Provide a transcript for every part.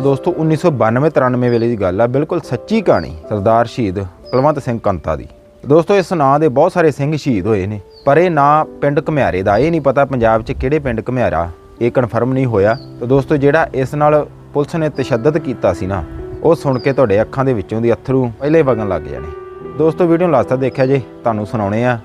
ਤਾਂ ਦੋਸਤੋ 1992-93 ਵੇਲੇ ਦੀ ਗੱਲ ਆ, ਬਿਲਕੁਲ ਸੱਚੀ ਕਹਾਣੀ, ਸਰਦਾਰ ਸ਼ਹੀਦ ਕੁਲਵੰਤ ਸਿੰਘ ਕੰਤਾ ਦੀ। ਦੋਸਤੋ, ਇਸ ਨਾਂ ਦੇ ਬਹੁਤ ਸਾਰੇ ਸਿੰਘ ਸ਼ਹੀਦ ਹੋਏ ਨੇ, ਪਰ ਇਹ ਨਾਂ ਪਿੰਡ ਘਮਿਆਰੇ ਦਾ, ਇਹ ਨਹੀਂ ਪਤਾ ਪੰਜਾਬ 'ਚ ਕਿਹੜੇ ਪਿੰਡ ਘਮਿਆਰਾ, ਇਹ ਕਨਫਰਮ ਨਹੀਂ ਹੋਇਆ। ਤਾਂ ਦੋਸਤੋ, ਜਿਹੜਾ ਇਸ ਨਾਲ ਪੁਲਿਸ ਨੇ ਤਸ਼ੱਦਦ ਕੀਤਾ ਸੀ ਨਾ, ਉਹ ਸੁਣ ਕੇ ਤੁਹਾਡੇ ਅੱਖਾਂ ਦੇ ਵਿੱਚੋਂ ਦੀ ਅਥਰੂ ਪਹਿਲੇ ਵਗਣ ਲੱਗ ਜਾਣੇ। ਦੋਸਤੋ, ਵੀਡੀਓ ਨੂੰ ਲਾਸਟ ਤੱਕ ਦੇਖਿਆ ਜੇ, ਤੁਹਾਨੂੰ ਸੁਣਾਉਣੇ ਆ।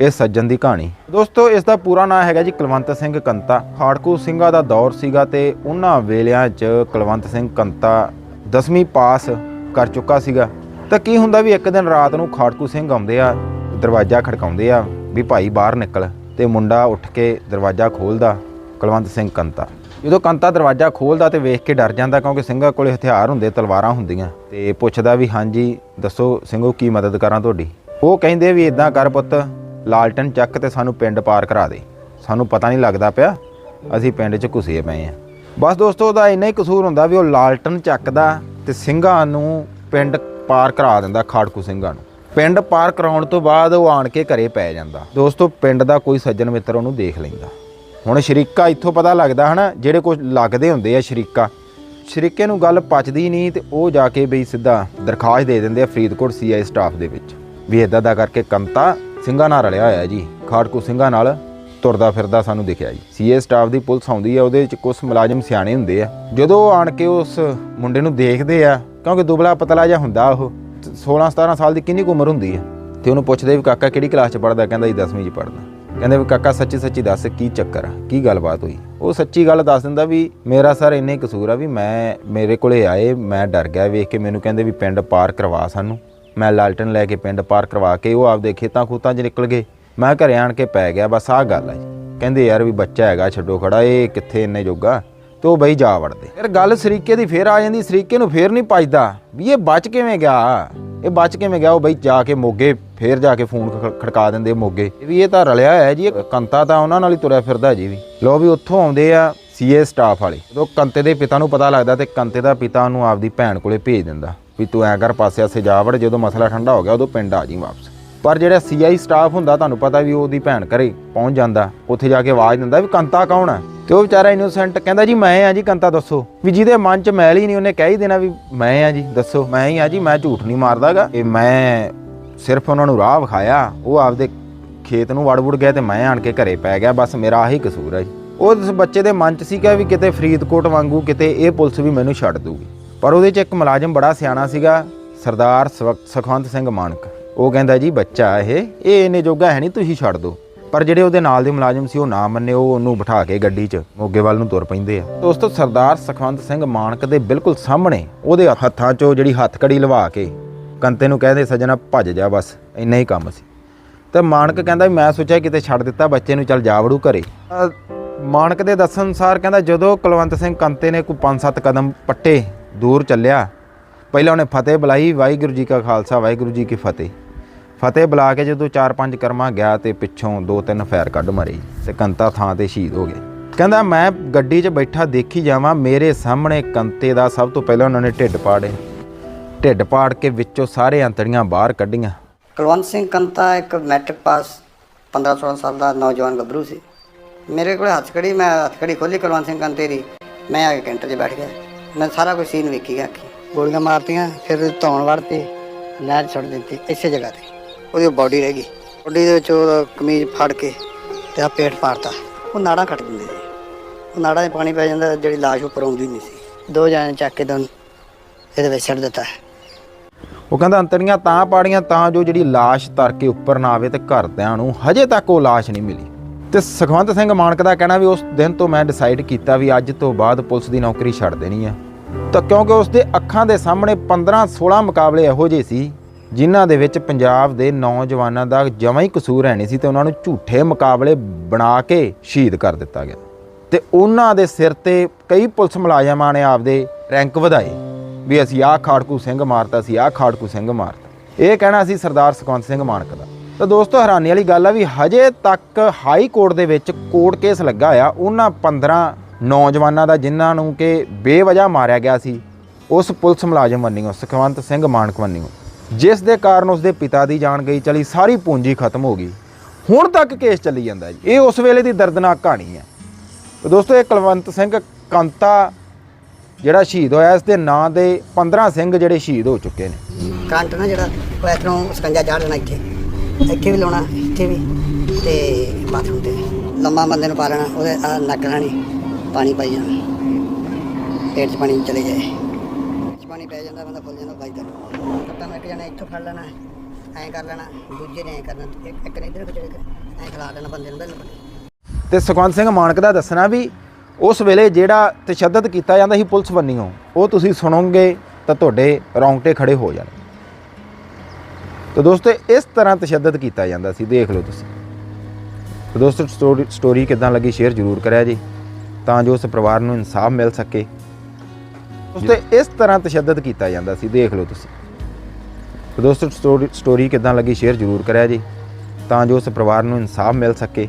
ਇਹ ਸੱਜਣ ਦੀ ਕਹਾਣੀ। ਦੋਸਤੋ ਇਸ ਦਾ ਪੂਰਾ ਨਾਮ ਹੈਗਾ ਜੀ ਕੁਲਵੰਤ ਸਿੰਘ ਕੰਤਾ। ਖਾੜਕੂ ਸਿੰਘਾਂ ਦਾ ਦੌਰ ਸੀਗਾ ਤੇ ਉਹਨਾਂ ਵੇਲਿਆਂ 'ਚ ਕੁਲਵੰਤ ਸਿੰਘ ਕੰਤਾ 10ਵੀਂ ਪਾਸ ਕਰ ਚੁੱਕਾ ਸੀਗਾ। ਤਾਂ ਕੀ ਹੁੰਦਾ ਵੀ ਇੱਕ ਦਿਨ ਰਾਤ ਨੂੰ ਖਾੜਕੂ ਸਿੰਘ ਆਉਂਦੇ ਆ, ਦਰਵਾਜ਼ਾ ਖੜਕਾਉਂਦੇ ਆ ਵੀ ਭਾਈ ਬਾਹਰ ਨਿਕਲ ਤੇ ਮੁੰਡਾ ਉੱਠ ਕੇ ਦਰਵਾਜ਼ਾ ਖੋਲਦਾ ਕੁਲਵੰਤ ਸਿੰਘ ਕੰਤਾ। ਜਦੋਂ ਕੰਤਾ ਦਰਵਾਜ਼ਾ ਖੋਲਦਾ ਤੇ ਵੇਖ ਕੇ ਡਰ ਜਾਂਦਾ ਕਿਉਂਕਿ ਸਿੰਘਾਂ ਕੋਲੇ ਹਥਿਆਰ ਹੁੰਦੇ, ਤਲਵਾਰਾਂ ਹੁੰਦੀਆਂ ਤੇ ਪੁੱਛਦਾ ਵੀ ਹਾਂਜੀ, ਦੱਸੋ ਸਿੰਘੋ ਕੀ ਮਦਦ ਕਰਾਂ ਤੁਹਾਡੀ? ਉਹ ਕਹਿੰਦੇ ਵੀ ਇਦਾਂ ਕਰ ਪੁੱਤ ਲਾਲਟਨ ਚੱਕ ਤੇ ਸਾਨੂੰ ਪਿੰਡ ਪਾਰ ਕਰਾ ਦੇ। ਸਾਨੂੰ ਪਤਾ ਨਹੀਂ ਲੱਗਦਾ ਪਿਆ, ਅਸੀਂ ਪਿੰਡ 'ਚ ਘੁਸੇ ਪਏ ਆ। ਬਸ ਦੋਸਤੋ, ਉਹਦਾ ਇੰਨਾ ਹੀ ਕਸੂਰ ਹੁੰਦਾ ਵੀ ਉਹ ਲਾਲਟਨ ਚੱਕਦਾ ਤੇ ਸਿੰਘਾਂ ਨੂੰ ਪਿੰਡ ਪਾਰ ਕਰਾ ਦਿੰਦਾ, ਖਾੜਕੂ ਸਿੰਘਾਂ ਨੂੰ। ਪਿੰਡ ਪਾਰ ਕਰਾਉਣ ਤੋਂ ਬਾਅਦ ਉਹ ਆਣ ਕੇ ਘਰੇ ਪੈ ਜਾਂਦਾ। ਦੋਸਤੋ, ਪਿੰਡ ਦਾ ਕੋਈ ਸੱਜਣ ਮਿੱਤਰ ਉਹਨੂੰ ਦੇਖ ਲੈਂਦਾ। ਹੁਣ ਸ਼ਰੀਕਾ ਇੱਥੋਂ ਪਤਾ ਲੱਗਦਾ ਹਨਾ, ਜਿਹੜੇ ਕੁਝ ਲੱਗਦੇ ਹੁੰਦੇ ਆ ਸ਼ਰੀਕਾ। ਸ਼ਰੀਕੇ ਨੂੰ ਗੱਲ ਪਚਦੀ ਨਹੀਂ ਤੇ ਉਹ ਜਾ ਕੇ ਬਈ ਸਿੱਧਾ ਦਰਖਾਸਤ ਦੇ ਦਿੰਦੇ ਆ ਫਰੀਦਕੋਟ ਸੀਆਈ ਸਟਾਫ ਦੇ ਵਿੱਚ। ਵੀ ਇਦਾਂ ਦਾ ਕਰਕੇ ਕੰਤਾ ਸਿੰਘਾਂ ਨਾਲ ਰਲਿਆ ਹੋਇਆ ਜੀ। ਖਾੜਕੂ ਸਿੰਘਾਂ ਨਾਲ ਤੁਰਦਾ ਫਿਰਦਾ ਸਾਨੂੰ ਦਿਖਿਆ ਜੀ। ਸੀਏ ਸਟਾਫ ਦੀ ਪੁਲਿਸ ਆਉਂਦੀ ਆ, ਉਹਦੇ ਵਿੱਚ ਕੁਝ ਮੁਲਾਜ਼ਮ ਸਿਆਣੇ ਹੁੰਦੇ ਆ। ਜਦੋਂ ਉਹ ਆਣ ਕੇ ਉਸ ਮੁੰਡੇ ਨੂੰ ਦੇਖਦੇ ਆ, ਕਿਉਂਕਿ ਦੁਬਲਾ ਪਤਲਾ ਜਿਹਾ ਹੁੰਦਾ ਉਹ 16 17 ਸਾਲ ਦੀ ਕਿੰਨੀ ਕੁ ਉਮਰ ਹੁੰਦੀ ਆ, ਤੇ ਉਹਨੂੰ ਪੁੱਛਦੇ ਵੀ ਕਾਕਾ ਕਿਹੜੀ ਕਲਾਸ 'ਚ ਪੜਦਾ ਕਹਿੰਦਾ ਜੀ 10ਵੀਂ 'ਚ ਪੜਦਾ ਕਹਿੰਦੇ ਵੀ ਕਾਕਾ ਸੱਚੀ ਸੱਚੀ ਦੱਸ, ਕੀ ਚੱਕਰ ਆ? ਕੀ ਗੱਲਬਾਤ ਹੋਈ? ਉਹ ਸੱਚੀ ਗੱਲ ਦੱਸ ਦਿੰਦਾ ਵੀ ਮੇਰਾ ਸਰ ਇੰਨੇ ਕਸੂਰ ਆ ਵੀ ਮੈਂ ਮੇਰੇ ਕੋਲੇ ਆਏ, ਮੈਂ ਡਰ ਗਿਆ ਵੇਖ ਕੇ, ਮੈਨੂੰ ਕਹਿੰਦੇ ਵੀ ਪਿੰਡ ਪਾਰ ਕਰਵਾ ਸਾਨੂੰ। ਮੈਂ ਲਾਲਟਨ ਲੈ ਕੇ ਪਿੰਡ ਪਾਰ ਕਰਵਾ ਕੇ ਉਹ ਆਪਦੇ ਖੇਤਾਂ ਖੂਤਾਂ 'ਚ ਨਿਕਲ ਗਏ। ਮੈਂ ਘਰੇ ਆਣ ਕੇ ਪੈ ਗਿਆ, ਬਸ ਆਹ ਗੱਲ ਆ ਜੀ। ਕਹਿੰਦੇ ਯਾਰ ਵੀ ਬੱਚਾ ਹੈਗਾ, ਛੱਡੋ ਖੜਾ, ਇਹ ਕਿੱਥੇ ਇੰਨੇ ਜੋਗਾ? ਤੇ ਉਹ ਬਈ ਜਾ ਵੜਦੇ। ਯਾਰ ਗੱਲ ਸਰੀਕੇ ਦੀ ਫੇਰ ਆ ਜਾਂਦੀ, ਸਰੀਕੇ ਨੂੰ ਫੇਰ ਨਹੀਂ ਪਜਦਾ ਵੀ ਇਹ ਬਚ ਕਿਵੇਂ ਗਿਆ? ਇਹ ਬਚ ਕਿਵੇਂ ਗਿਆ? ਉਹ ਬਈ ਜਾ ਕੇ ਮੋਗੇ, ਫੇਰ ਜਾ ਕੇ ਫੋਨ ਖੜਕਾ ਦਿੰਦੇ ਮੋਗੇ। ਵੀ ਇਹ ਤਾਂ ਰਲਿਆ ਹੋਇਆ ਜੀ ਕੰਤਾ ਤਾਂ ਉਹਨਾਂ ਨਾਲ ਹੀ ਤੁਰਿਆ ਫਿਰਦਾ ਜੀ ਵੀ। ਲੋ ਵੀ ਉੱਥੋਂ ਆਉਂਦੇ ਆ ਸੀਏ ਸਟਾਫ ਵਾਲੇ। ਜਦੋਂ ਕੰਤੇ ਦੇ ਪਿਤਾ ਨੂੰ ਪਤਾ ਲੱਗਦਾ ਤੇ ਕੰਤੇ ਦਾ ਪਿਤਾ ਉਹਨੂੰ ਆਪਦੀ ਭੈਣ ਕੋਲੇ ਭੇਜ ਦਿੰਦਾ। ਵੀ ਤੂੰ ਐਂ ਕਰ ਪਾਸੇ ਆਸੇ ਜਾ ਵੜ, ਜਦੋਂ ਮਸਲਾ ਠੰਡਾ ਹੋ ਗਿਆ ਉਦੋਂ ਪਿੰਡ ਆ ਜੀ ਵਾਪਸ। ਪਰ ਜਿਹੜਾ ਸੀਆਈ ਸਟਾਫ ਹੁੰਦਾ, ਤੁਹਾਨੂੰ ਪਤਾ ਵੀ ਉਹਦੀ ਭੈਣ ਘਰੇ ਪਹੁੰਚ ਜਾਂਦਾ, ਉੱਥੇ ਜਾ ਕੇ ਆਵਾਜ਼ ਦਿੰਦਾ ਵੀ ਕੰਤਾ ਕੌਣ ਹੈ ਤੇ ਉਹ ਵਿਚਾਰਾ ਇਨੋਸੈਂਟ ਕਹਿੰਦਾ, ਜੀ ਮੈਂ ਆ ਜੀ, ਕੰਤਾ ਦੱਸੋ। ਵੀ ਜਿਹਦੇ ਮਨ 'ਚ ਮੈਲ ਹੀ ਨਹੀਂ, ਉਹਨੇ ਕਹਿ ਹੀ ਦੇਣਾ ਵੀ ਮੈਂ ਆ ਜੀ, ਦੱਸੋ। ਮੈਂ ਹੀ ਆ ਜੀ, ਮੈਂ ਝੂਠ ਨਹੀਂ ਮਾਰਦਾਗਾ। ਇਹ ਮੈਂ ਸਿਰਫ ਉਹਨਾਂ ਨੂੰ ਰਾਹ ਵਿਖਾਇਆ, ਉਹ ਆਪਦੇ ਖੇਤ ਨੂੰ ਵੜ ਵੜ ਗਿਆ ਤੇ ਮੈਂ ਆਣ ਕੇ ਘਰੇ ਪੈ ਗਿਆ, ਬਸ ਮੇਰਾ ਆਹੀ ਕਸੂਰ ਹੈ ਜੀ। ਉਸ ਬੱਚੇ ਦੇ ਮਨ 'ਚ ਸੀਗਾ ਵੀ ਕਿਤੇ ਫਰੀਦਕੋਟ ਵਾਂਗੂ ਕਿਤੇ ਇਹ ਪੁਲਿਸ ਵੀ ਮੈਨੂੰ ਛੱਡ ਦੂਗੀ। ਪਰ ਉਹਦੇ 'ਚ ਇੱਕ ਮੁਲਾਜ਼ਮ ਬੜਾ ਸਿਆਣਾ ਸੀਗਾ, ਸਰਦਾਰ ਸਵ- ਸੁਖਵੰਤ ਸਿੰਘ ਮਾਨਕ। ਉਹ ਕਹਿੰਦਾ, ਜੀ ਬੱਚਾ ਇਹ ਇਹ ਇਹਨੇ ਜੋਗਾ ਹੈ ਨਹੀਂ, ਤੁਸੀਂ ਛੱਡ ਦਿਓ ਪਰ ਜਿਹੜੇ ਉਹਦੇ ਨਾਲ ਦੇ ਮੁਲਾਜ਼ਮ ਸੀ, ਉਹ ਨਾ ਮੰਨੇ, ਉਹ ਉਹਨੂੰ ਬਿਠਾ ਕੇ ਗੱਡੀ 'ਚ, ਮੋਗੇ ਵੱਲ ਨੂੰ ਤੁਰ ਪੈਂਦੇ ਆ। ਦੋਸਤੋ, ਸਰਦਾਰ ਸੁਖਵੰਤ ਸਿੰਘ ਮਾਨਕ ਦੇ ਬਿਲਕੁਲ ਸਾਹਮਣੇ ਉਹਦੇ ਹੱਥਾਂ 'ਚੋਂ ਜਿਹੜੀ ਹੱਥਕੜੀ ਲਵਾ ਕੇ ਕੰਤੇ ਨੂੰ ਕਹਿੰਦੇ ਸਜਣਾ, ਭੱਜ ਜਾ ਬਸ, ਇੰਨਾ ਹੀ ਕੰਮ ਸੀ। ਤੇ ਮਾਨਕ ਕਹਿੰਦਾ, ਮੈਂ ਸੋਚਿਆ ਕਿਤੇ ਛੱਡ ਦਿੱਤਾ, ਬੱਚੇ ਨੂੰ ਚੱਲ ਜਾ ਵੜੂ ਘਰੇ। ਅਹ ਮਾਨਕ ਦੇ ਦੱਸਣ ਅਨੁਸਾਰ ਕਹਿੰਦਾ, ਜਦੋਂ ਕੁਲਵੰਤ ਸਿੰਘ ਕੰਤੇ ਨੇ ਕੋਈ 5-7 ਕਦਮ ਪੱਟੇ ਦੂਰ ਚੱਲਿਆ। ਪਹਿਲਾਂ ਉਹਨੇ ਫਤਿਹ ਬੁਲਾਈ, ਵਾਹਿਗੁਰੂ ਜੀ ਕਾ ਖਾਲਸਾ, ਵਾਹਿਗੁਰੂ ਜੀ ਕੀ ਫਤਿਹ। ਫਤਿਹ ਬੁਲਾ ਕੇ ਜਦੋਂ 4-5 ਕਰਮਾ ਗਿਆ ਤੇ ਪਿੱਛੋਂ ਦੋ ਤਿੰਨ ਫੈਰ ਕੱਢ ਮਰੇ ਤੇ ਕੰਤਾ ਥਾਂ ਤੇ ਸ਼ਹੀਦ ਹੋ ਗਏ। ਕਹਿੰਦਾ, ਮੈਂ ਗੱਡੀ 'ਚ ਬੈਠਾ ਦੇਖੀ ਜਾਵਾਂ, ਮੇਰੇ ਸਾਹਮਣੇ ਕੰਤੇ ਦਾ ਸਭ ਤੋਂ ਪਹਿਲਾਂ ਉਹਨਾਂ ਨੇ ਢਿੱਡ ਪਾੜੇ ਢਿੱਡ ਪਾੜ ਕੇ ਵਿੱਚੋਂ ਸਾਰੇ ਅੰਤੜੀਆਂ ਬਾਹਰ ਕੱਢੀਆਂ। ਕੁਲਵੰਤ ਸਿੰਘ ਕੰਤਾ ਇੱਕ ਮੈਟ੍ਰਿਕ ਪਾਸ 15 16 ਸਾਲ ਦਾ ਨੌਜਵਾਨ ਗੱਭਰੂ ਸੀ। ਮੇਰੇ ਕੋਲ ਹੱਥਕੜੀ, ਮੈਂ ਹੱਥਕੜੀ ਖੋਲੀ ਕੁਲਵੰਤ ਸਿੰਘ ਕੰਤੇ ਦੀ, ਮੈਂ ਆ ਕੇ ਕੈਂਟਰ 'ਚ ਬੈਠ ਗਿਆ। ਮੈਂ ਸਾਰਾ ਕੁਝ ਸੀਨ ਵੇਖੀ ਗਿਆ ਅੱਖੀ। ਗੋਲੀਆਂ ਮਾਰਤੀਆਂ, ਫਿਰ ਧੌਣ ਵੜਤੀ ਨਹਿਰ 'ਚ ਸੁੱਟ ਦਿੱਤੀ, ਇਸੇ ਜਗ੍ਹਾ ਤੇ। ਉਹਦੀ ਬਾਡੀ ਰਹਿ ਗਈ। ਬਾਡੀ ਦੇ ਵਿੱਚ ਉਹ ਕਮੀਜ਼ ਫੜ ਕੇ ਤੇ ਆ ਪੇਟ ਪਾੜਤਾ। ਉਹ ਨਾੜਾਂ ਕੱਟ ਦਿੰਦੇ ਸੀ। ਉਹ ਨਾੜਾਂ 'ਚ ਪਾਣੀ ਪੈ ਜਾਂਦਾ, ਜਿਹੜੀ ਲਾਸ਼ ਉੱਪਰ ਆਉਂਦੀ ਨਹੀਂ ਸੀ। ਦੋ ਜਾਣੇ ਚੱਕ ਕੇ ਦੋਨ ਇਹਦੇ ਵਿੱਚ ਛੱਡ ਦਿੱਤਾ। ਉਹ ਕਹਿੰਦਾ ਅੰਤੜੀਆਂ ਤਾਂ ਪਾੜੀਆਂ, ਤਾਂ ਜੋ ਜਿਹੜੀ ਲਾਸ਼ ਤਰ ਕੇ ਉੱਪਰ ਨਾ ਆਵੇ ਤੇ ਘਰਦਿਆਂ ਨੂੰ ਹਜੇ ਤੱਕ ਉਹ ਲਾਸ਼ ਨਹੀਂ ਮਿਲੀ। ਤੇ ਸੁਖਵੰਤ ਸਿੰਘ ਮਾਨਕ ਦਾ ਕਹਿਣਾ ਵੀ ਉਸ ਦਿਨ ਤੋਂ ਮੈਂ ਡਿਸਾਈਡ ਕੀਤਾ ਵੀ ਅੱਜ ਤੋਂ ਬਾਅਦ ਪੁਲਿਸ ਦੀ ਨੌਕਰੀ ਛੱਡ ਦੇਣੀ ਆ। ਤਾਂ ਕਿਉਂਕਿ ਉਸ ਦੇ ਅੱਖਾਂ ਦੇ ਸਾਹਮਣੇ 15 16 ਮੁਕਾਬਲੇ ਇਹੋ ਜਿਹੇ ਸੀ, ਜਿਨ੍ਹਾਂ ਦੇ ਵਿੱਚ ਪੰਜਾਬ ਦੇ ਨੌਜਵਾਨਾਂ ਦਾ ਜਮਾਂ ਹੀ ਕਸੂਰ ਹੈ ਨਹੀਂ ਸੀ ਤੇ ਉਹਨਾਂ ਨੂੰ ਝੂਠੇ ਮੁਕਾਬਲੇ ਬਣਾ ਕੇ ਸ਼ਹੀਦ ਕਰ ਦਿੱਤਾ ਗਿਆ। ਤੇ ਉਹਨਾਂ ਦੇ ਸਿਰ ਤੇ ਕਈ ਪੁਲਿਸ ਮੁਲਾਜ਼ਮਾਂ ਨੇ ਆਪਦੇ ਰੈਂਕ ਵਧਾਏ ਵੀ ਅਸੀਂ ਆਹ ਖਾੜਕੂ ਸਿੰਘ ਮਾਰਤਾ ਸੀ ਆਹ ਖਾੜਕੂ ਸਿੰਘ ਮਾਰਤਾ। ਇਹ ਕਹਿਣਾ ਸੀ ਸਰਦਾਰ ਸੁਖਵੰਤ ਸਿੰਘ ਮਾਨਕ ਦਾ। ਤਾਂ ਦੋਸਤੋ, ਹੈਰਾਨੀ ਵਾਲੀ ਗੱਲ ਆ ਵੀ ਹਜੇ ਤੱਕ ਹਾਈ ਕੋਰਟ ਦੇ ਵਿੱਚ ਕੋਰਟ ਕੇਸ ਲੱਗਾ ਆ। ਉਹਨਾਂ 15 ਨੌਜਵਾਨਾਂ ਦਾ ਜਿਨ੍ਹਾਂ ਨੂੰ ਕਿ ਬੇਵਜ੍ਹਾ ਮਾਰਿਆ ਗਿਆ ਸੀ, ਉਸ ਪੁਲਿਸ ਮੁਲਾਜ਼ਮ ਵੱਲੋਂ ਸੁਖਵੰਤ ਸਿੰਘ ਮਾਨਕ ਵੱਲੋਂ ਜਿਸ ਦੇ ਕਾਰਨ ਉਸ ਦੇ ਪਿਤਾ ਦੀ ਜਾਨ ਗਈ ਚਲੀ, ਸਾਰੀ ਪੂੰਜੀ ਖਤਮ ਹੋ ਗਈ। ਹੁਣ ਤੱਕ ਕੇਸ ਚੱਲੀ ਜਾਂਦਾ ਜੀ। ਇਹ ਉਸ ਵੇਲੇ ਦੀ ਦਰਦਨਾਕ ਕਹਾਣੀ ਹੈ। ਤੇ ਦੋਸਤੋ, ਇਹ ਕੁਲਵੰਤ ਸਿੰਘ ਕੰਤਾ, ਜਿਹੜਾ ਸ਼ਹੀਦ ਹੋਇਆ, ਇਸ ਦੇ ਨਾਂ ਦੇ 15 ਸਿੰਘ ਜਿਹੜੇ ਸ਼ਹੀਦ ਹੋ ਚੁੱਕੇ ਨੇ। ਕਰੰਟ ਨਾ ਜਿਹੜਾ, ਉਹ ਇਧਰੋਂ ਸਕੰਜਾ ਚਾੜ ਦੇਣਾ ਇੱਥੇ। ਇੱਥੇ ਵੀ ਲਾਉਣਾ, ਇੱਥੇ ਵੀ। ਤੇ ਬਾਥਰੂਮ ਤੇ। ਵੀ। ਲੰਮਾ ਬੰਦੇ ਨੂੰ ਪਾ ਲੈਣਾ, ਉਹਦੇ, ਆਹ ਨੱਕ ਰਾਣੀ ਪਾਣੀ ਪਾਈ ਜਾਣਾ। ਪੇਟ 'ਚ ਪਾਣੀ ਚਲੇ ਜਾਏ। ਪੇਟ ਪਾਣੀ ਪੈ ਜਾਂਦਾ, ਬੰਦਾ ਫੁੱਲ ਜਾਂਦਾ, ਬਾਈ ਤੱਕ ਕੱਟਾ ਮੈਂ ਇੱਕ ਇੱਥੋਂ ਫੜ ਲੈਣਾ, ਐਂ ਕਰ ਲੈਣਾ, ਦੂਜੇ ਨੇ ਐਂ ਕਰਨਾ ਇੱਕ ਇੱਕ ਨੇ ਇੱਧਰ ਖਿਚੜੇ ਐਂ ਖਿਲਾ ਦੇਣਾ ਬੰਦੇ ਨੂੰ ਬਿਲਕੁਲ। ਤੇ ਸੁਖਵੰਤ ਸਿੰਘ ਮਾਨਕ ਦਾ ਦੱਸਣਾ ਵੀ ਉਸ ਵੇਲੇ ਜਿਹੜਾ ਤਸ਼ੱਦਦ ਕੀਤਾ ਜਾਂਦਾ ਸੀ ਪੁਲਿਸ ਬੰਨਿਓ ਉਹ ਤੁਸੀਂ ਸੁਣੋਗੇ ਤਾਂ ਤੁਹਾਡੇ ਰੌਂਗਟੇ ਖੜੇ ਹੋ ਜਾਣ ਤਾਂ ਦੋਸਤੋ, ਇਸ ਤਰ੍ਹਾਂ ਤਸ਼ੱਦਦ ਕੀਤਾ ਜਾਂਦਾ ਸੀ, ਦੇਖ ਲਓ ਤੁਸੀਂ। ਤਾਂ ਦੋਸਤੋ, ਸਟੋਰੀ ਸਟੋਰੀ ਕਿਦਾਂ ਲੱਗੀ ਸ਼ੇਅਰ ਜ਼ਰੂਰ ਕਰਿਆ ਜੀ, ਤਾਂ ਜੋ ਉਸ ਪਰਿਵਾਰ ਨੂੰ ਇਨਸਾਫ ਮਿਲ ਸਕੇ। ਦੋਸਤੋ, ਇਸ ਤਰ੍ਹਾਂ ਤਸ਼ੱਦਦ ਕੀਤਾ ਜਾਂਦਾ ਸੀ, ਦੇਖ ਲਓ ਤੁਸੀਂ। ਤਾਂ ਦੋਸਤੋ, ਸਟੋਰੀ ਸਟੋਰੀ ਕਿਦਾਂ ਲੱਗੀ ਸ਼ੇਅਰ ਜ਼ਰੂਰ ਕਰਿਆ ਜੀ, ਤਾਂ ਜੋ ਉਸ ਪਰਿਵਾਰ ਨੂੰ ਇਨਸਾਫ ਮਿਲ ਸਕੇ।